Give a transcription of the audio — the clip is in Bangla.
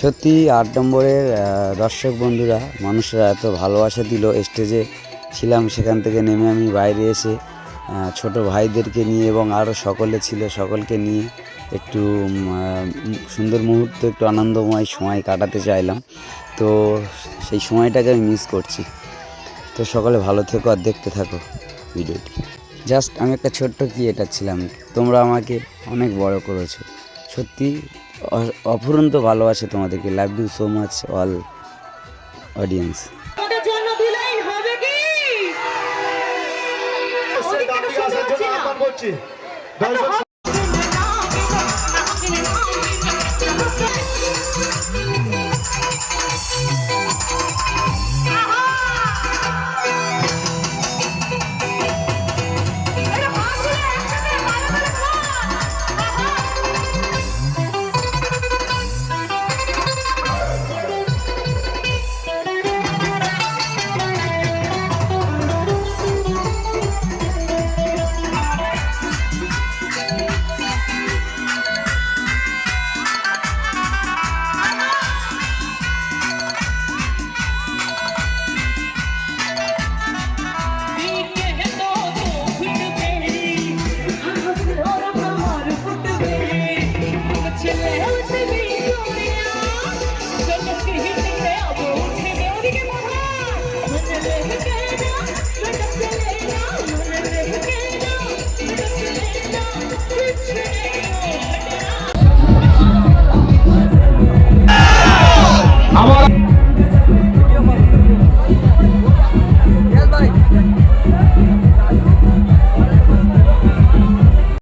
সত্যি আট নম্বরের দর্শক বন্ধুরা, মানুষরা এত ভালোবাসা দিল স্টেজে। ছিলাম সেখান থেকে নেমে আমি বাইরে এসে ছোট ভাইদেরকে নিয়ে এবং আরও সকলে ছিল সকলকে নিয়ে একটু সুন্দর মুহূর্ত, একটু আনন্দময় সময় কাটাতে চাইলাম। তো সেই সময়টাকে আমি মিস করছি। তো সকলে ভালো থেকো আর দেখতে থাকো ভিডিওটি। জাস্ট আমি একটা ছোট্ট ক্রিয়েটার ছিলাম। তোমরা আমাকে অনেক বড় করেছ। সত্যি অ- অফুরন্ত ভালোবাসে তোমাদেরকে। Love you so much all audience দেখে